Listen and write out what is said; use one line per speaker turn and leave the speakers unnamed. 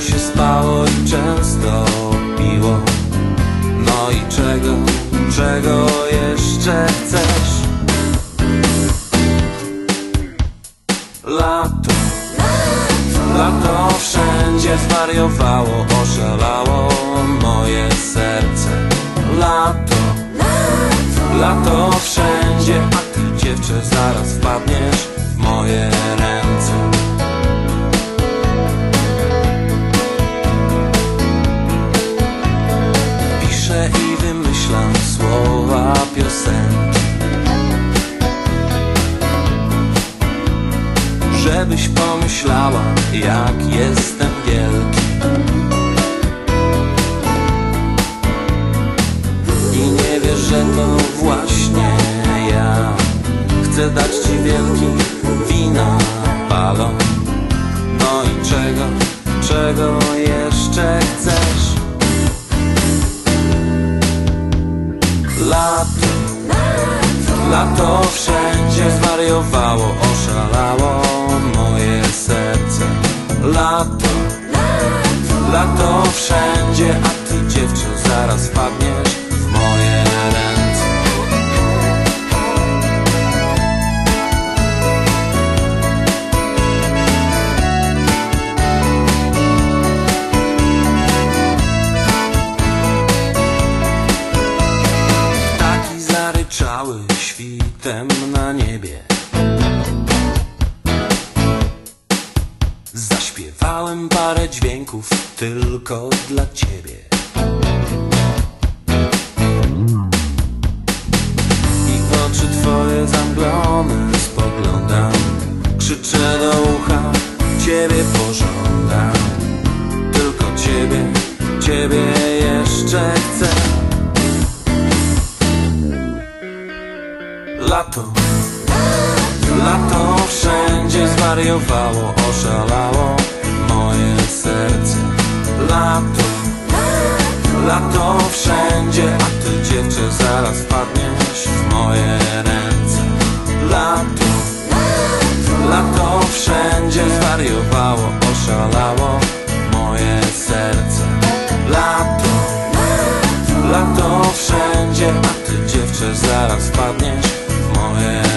Się spało i często piło. No i czego, czego jeszcze chcesz? Lato, lato wszędzie zwariowało, oszalało moje serce. Lato, lato wszędzie, a ty dziewczę zaraz wpadniesz w moje ręce piosenki Żebyś pomyślała, jak jestem wielki. I nie wiesz, że to właśnie ja. Chcę dać ci wielki wina balon No i czego, czego jeszcze chcesz? Lato, lato wszędzie zwariowało, oszalało moje serce. Lato, lato wszędzie, a ty dziewczę zaraz wpadniesz świtem na niebie. Zaśpiewałem parę dźwięków tylko dla ciebie. I oczy twoje zamglone spoglądam. Krzyczę do ucha, ciebie pożądam. Tylko ciebie, ciebie jeszcze chcę Lato, lato wszędzie zwariowało, oszalało moje serce. Lato, lato wszędzie, a ty dziewczę zaraz wpadniesz w moje ręce. Lato, lato wszędzie zwariowało, oszalało moje serce. Lato, lato wszędzie, a ty dziewczę zaraz wpadniesz now.